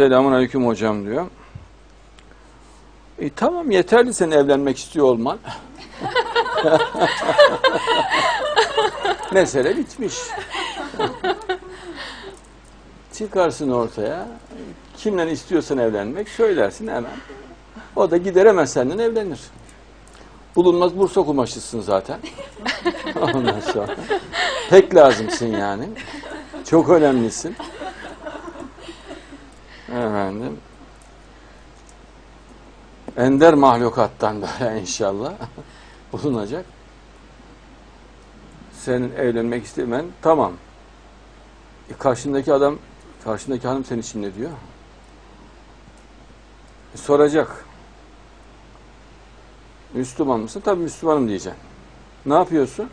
Selamun aleyküm hocam diyor. E, tamam yeterli sen evlenmek istiyor olman. Mesele bitmiş. Çıkarsın ortaya. Kimle istiyorsan evlenmek söylersin hemen. O da gideremez senden evlenir. Bulunmaz Bursa kumaşısın zaten. Ondan sonra. Pek lazımsın yani. Çok önemlisin. Efendim. Ender mahlukattan böyle inşallah bulunacak. Senin evlenmek istemen tamam. E karşındaki adam, karşındaki hanım senin için ne diyor? E soracak. Müslüman mısın? Tabii Müslümanım diyeceksin. Ne yapıyorsun?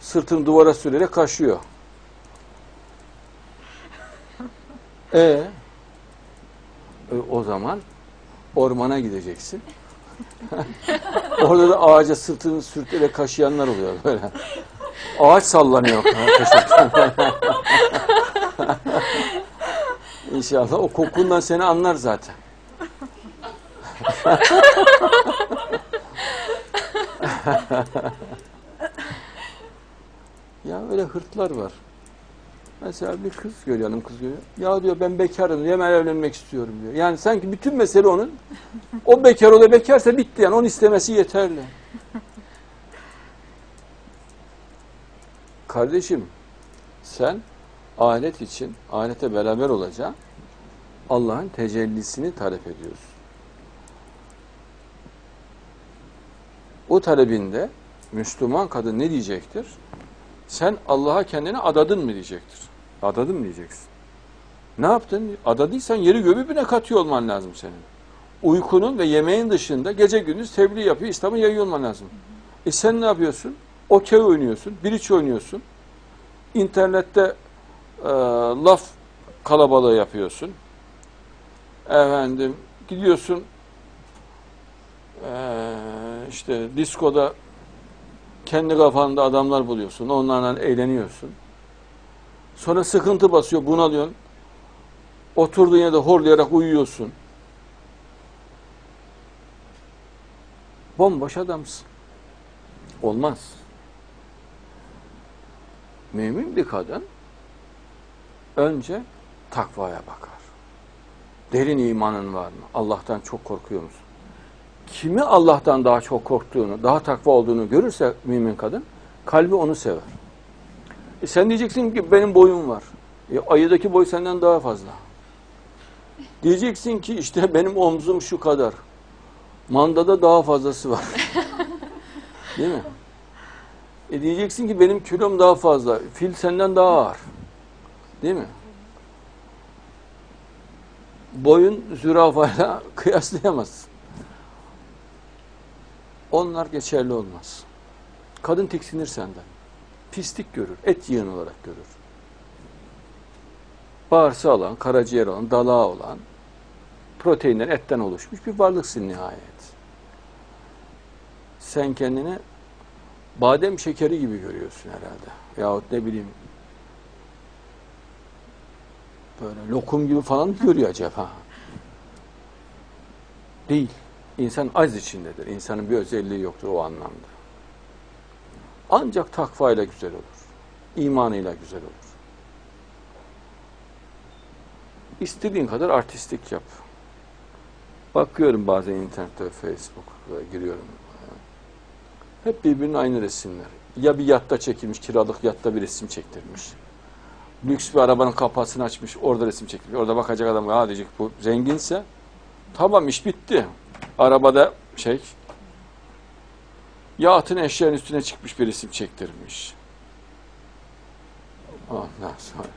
Sırtını duvara sürerek kaşıyor. E o zaman ormana gideceksin. Orada da ağaca sırtını sürterek kaşıyanlar oluyor böyle. Ağaç sallanıyor. İnşallah o kokundan seni anlar zaten. ya öyle hırtlar var. Mesela bir kız görüyor, hanım kız görüyor. Ya diyor ben bekarım diyor, hemen evlenmek istiyorum diyor. Yani sanki bütün mesele onun. O bekar o da bekarsa bitti yani. Onun istemesi yeterli. Kardeşim sen ahiret için, ahirete beraber olacaksın. Allah'ın tecellisini talep ediyorsun. O talebinde Müslüman kadın ne diyecektir? Sen Allah'a kendini adadın mı diyecektir. Adadın mı diyeceksin. Ne yaptın? Adadıysan yeri göbü bine katıyor olman lazım senin. Uykunun ve yemeğin dışında gece gündüz tebliğ yapıyor, İslam'ı yayıyor olman lazım. E sen ne yapıyorsun? Okey oynuyorsun, biriç oynuyorsun. İnternette e, laf kalabalığı yapıyorsun. Efendim gidiyorsun e, işte diskoda kendi kafanda adamlar buluyorsun. Onlarla eğleniyorsun. Sonra sıkıntı basıyor, bunalıyorsun. Oturduğun yerde horlayarak uyuyorsun. Bomboş adamsın. Olmaz. Mümin bir kadın önce takvaya bakar. Derin imanın var mı? Allah'tan çok korkuyor musun? Kimi Allah'tan daha çok korktuğunu, daha takva olduğunu görürse mümin kadın, kalbi onu sever. E sen diyeceksin ki benim boyum var. E ayıdaki boy senden daha fazla. Diyeceksin ki işte benim omzum şu kadar. Mandada daha fazlası var. Değil mi? E diyeceksin ki benim kilom daha fazla. Fil senden daha ağır. Değil mi? Boyun zürafayla kıyaslayamazsın. Onlar geçerli olmaz. Kadın tiksinir senden. Pislik görür, et yığın olarak görür. Bağırsağı olan, karaciğer olan, dalağı olan, proteinler etten oluşmuş bir varlıksın nihayet. Sen kendini badem şekeri gibi görüyorsun herhalde. Yahut ne bileyim böyle lokum gibi falan mı görüyor acaba? Değil. İnsan az içindedir. İnsanın bir özelliği yoktur o anlamda. Ancak takvayla güzel olur. İmanıyla güzel olur. İstediğin kadar artistlik yap. Bakıyorum bazen internette Facebook'a giriyorum. Hep birbirinin aynı resimler. Ya bir yatta çekilmiş, kiralık yatta bir resim çektirmiş. Lüks bir arabanın kapısını açmış, orada resim çekilmiş. Orada bakacak adam, ha diyecek bu zenginse tamam iş bitti. Arabada şey, Yatın eşeğin üstüne çıkmış bir resim çektirmiş. Ondan sonra.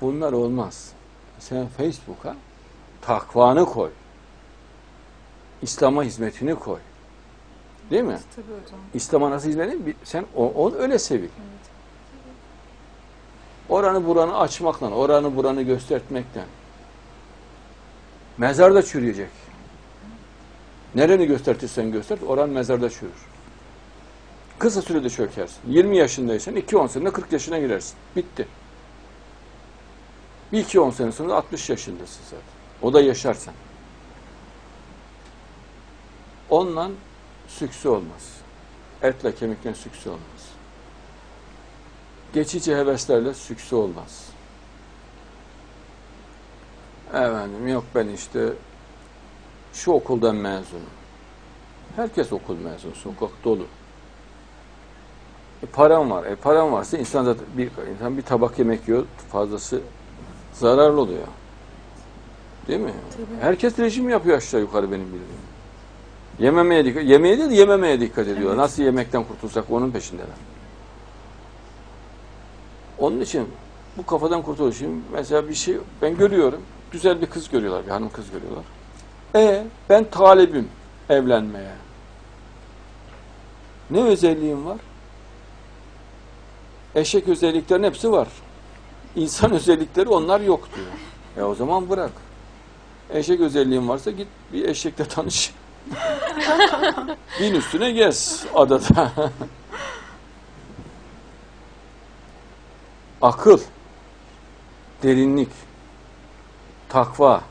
Bunlar olmaz. Sen Facebook'a takvanı koy. İslam'a hizmetini koy. Değil mi? Tabii hocam. İslam'a nasıl hizmet edin? Sen onu öyle sevil. Oranı buranı açmakla, oranı buranı göstermekle. Mezarda çürüyecek. Nereni göstertirsen göster, oran mezarda çürür. Kısa sürede çökersin. 20 yaşındaysan 2-10 senede 40 yaşına girersin. Bitti. Bir iki on sene sonra 60 yaşındasın zaten. O da yaşarsan. Onunla süksü olmaz. Etle kemikle süksü olmaz. Geçici heveslerle süksü olmaz. Efendim yok ben işte şu okuldan mezunum. Herkes okul mezunu, sokak dolu. E, param var. E, param varsa insan da bir insan bir tabak yemek yiyor, fazlası zararlı oluyor. Değil mi? Herkes rejim yapıyor aşağı yukarı benim bildiğim. Yememeye dikkat, yemeye değil de yememeye dikkat ediyorlar. Nasıl yemekten kurtulsak onun peşindeler. Onun için bu kafadan kurtuluş. Şimdi mesela bir şey ben görüyorum. Güzel bir kız görüyorlar, bir hanım kız görüyorlar. E ben talibim evlenmeye. Ne özelliğim var? Eşek özelliklerin hepsi var. İnsan özellikleri onlar yok diyor. E o zaman bırak. Eşek özelliğin varsa git bir eşekle tanış. Bin üstüne gez adada. Akıl, derinlik, takva,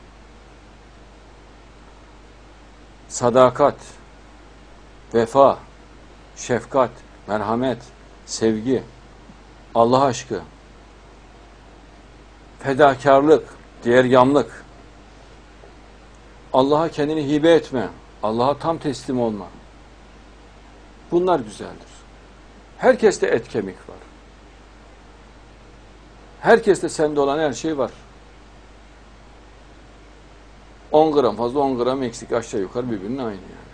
sadakat, vefa, şefkat, merhamet, sevgi, Allah aşkı, fedakarlık, diğer yamlık, Allah'a kendini hibe etme, Allah'a tam teslim olma. Bunlar güzeldir. Herkeste et kemik var. Herkeste sende olan her şey var. 10 gram fazla 10 gram eksik aşağı yukarı birbirinin aynı yani.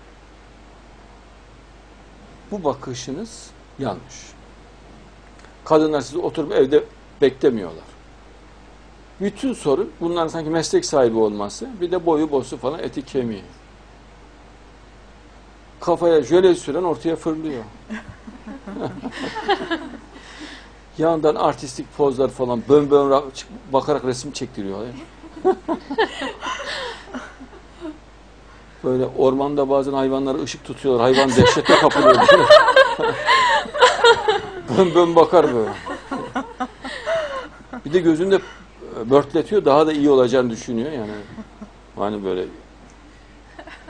Bu bakışınız yanlış. Kadınlar sizi oturup evde beklemiyorlar. Bütün sorun bunların sanki meslek sahibi olması, bir de boyu bosu falan eti kemiği. Kafaya jöle süren ortaya fırlıyor. Yandan artistik pozlar falan bön bön bakarak resim çektiriyor. Böyle ormanda bazen hayvanlara ışık tutuyorlar. Hayvan dehşete kapılıyor. bön bön bakar böyle. Bir de gözünde e, börtletiyor. Daha da iyi olacağını düşünüyor. Yani hani böyle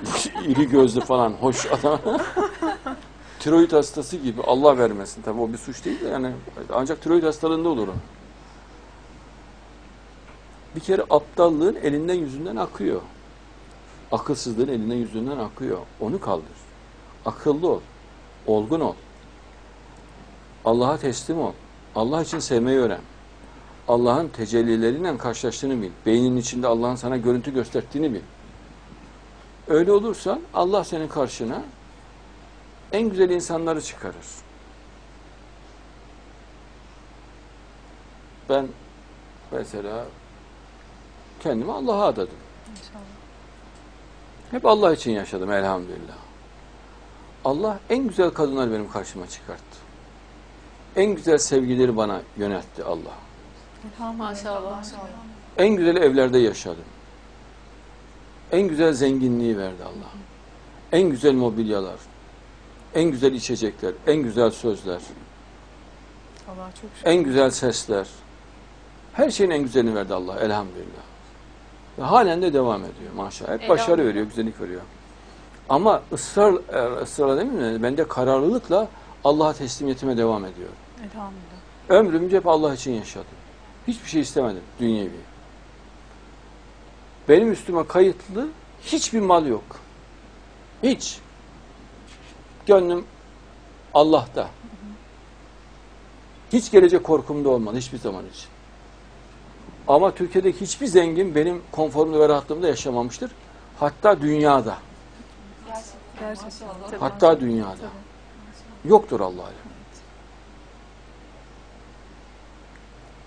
iri gözlü falan hoş adam. tiroid hastası gibi Allah vermesin. Tabii o bir suç değil de yani ancak tiroid hastalığında olur o. Bir kere aptallığın elinden yüzünden akıyor. Akılsızlığın elinden yüzünden akıyor. Onu kaldır. Akıllı ol. Olgun ol. Allah'a teslim ol. Allah için sevmeyi öğren. Allah'ın tecellileriyle karşılaştığını bil. Beyninin içinde Allah'ın sana görüntü gösterdiğini bil. Öyle olursan Allah senin karşına en güzel insanları çıkarır. Ben mesela kendimi Allah'a adadım. İnşallah. Hep Allah için yaşadım elhamdülillah. Allah en güzel kadınlar benim karşıma çıkarttı. En güzel sevgileri bana yöneltti Allah. Maşallah. En güzel evlerde yaşadım. En güzel zenginliği verdi Allah. En güzel mobilyalar, en güzel içecekler, en güzel sözler, Allah çok şükür. en güzel sesler. Her şeyin en güzelini verdi Allah elhamdülillah. Ve halen de devam ediyor maşallah. Hep başarı Elhamdülillah. veriyor, güzellik veriyor. Ama ısrar, e, ısrarla değil mi? Ben de kararlılıkla Allah'a teslimiyetime devam ediyorum. Elhamdülillah. Ömrümce hep Allah için yaşadım. Hiçbir şey istemedim dünyevi. Benim üstüme kayıtlı hiçbir mal yok. Hiç. Gönlüm Allah'ta. Hiç gelecek korkum da olmadı hiçbir zaman için. Ama Türkiye'deki hiçbir zengin benim konforumda ve rahatlığımda yaşamamıştır. Hatta dünyada. Gerçekten. Hatta dünyada. Yoktur Allah alem.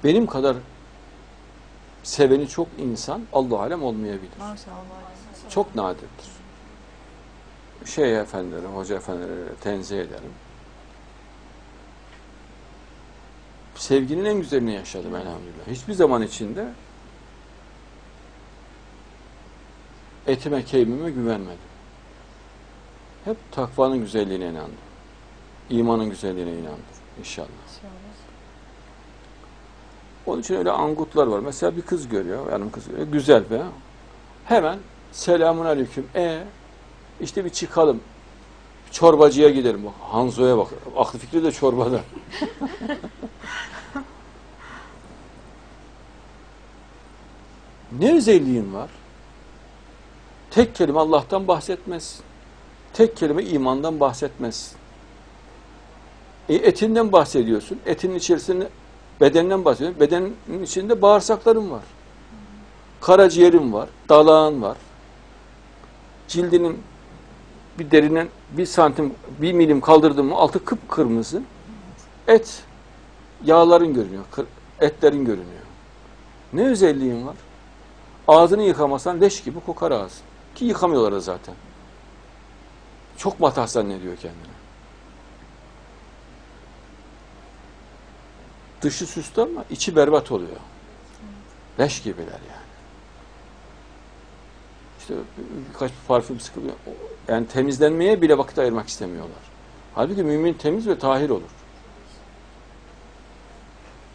Benim kadar seveni çok insan Allah alem olmayabilir. Çok nadirdir. Şey efendileri, hoca efendileri tenzih ederim. Sevginin en güzelini yaşadım elhamdülillah. Hiçbir zaman içinde etime, keyfime güvenmedim. Hep takvanın güzelliğine inandım. İmanın güzelliğine inandım inşallah. Onun için öyle angutlar var. Mesela bir kız görüyor, hanım kız görüyor, güzel be. Hemen selamun aleyküm. E işte bir çıkalım. Çorbacıya gidelim. Bak, Hanzo'ya bak. Aklı fikri de çorbada. ne özelliğin var? Tek kelime Allah'tan bahsetmez. Tek kelime imandan bahsetmez. E, etinden bahsediyorsun. Etinin içerisinde bedeninden bahsediyorsun. Bedenin içinde bağırsakların var. Karaciğerin var. Dalağın var. Cildinin bir derinin bir santim, bir milim kaldırdın mı altı kıpkırmızı. Et, yağların görünüyor. etlerin görünüyor. Ne özelliğin var? Ağzını yıkamasan leş gibi kokar ağzın. Ki yıkamıyorlar da zaten. Çok matah zannediyor kendini. Dışı süslü ama içi berbat oluyor. Leş gibiler yani. İşte birkaç parfüm sıkılıyor. Yani temizlenmeye bile vakit ayırmak istemiyorlar. Halbuki mümin temiz ve tahir olur.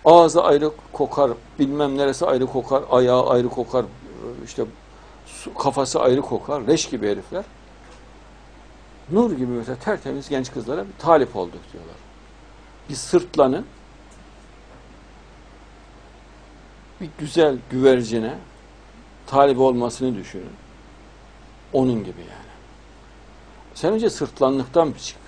Ağzı ayrı kokar, bilmem neresi ayrı kokar, ayağı ayrı kokar, işte su- kafası ayrı kokar, leş gibi herifler. Nur gibi mesela tertemiz genç kızlara bir talip olduk diyorlar. Bir sırtlanın bir güzel güvercine talip olmasını düşünün. Onun gibi yani. Sen önce sırtlanlıktan bir çık.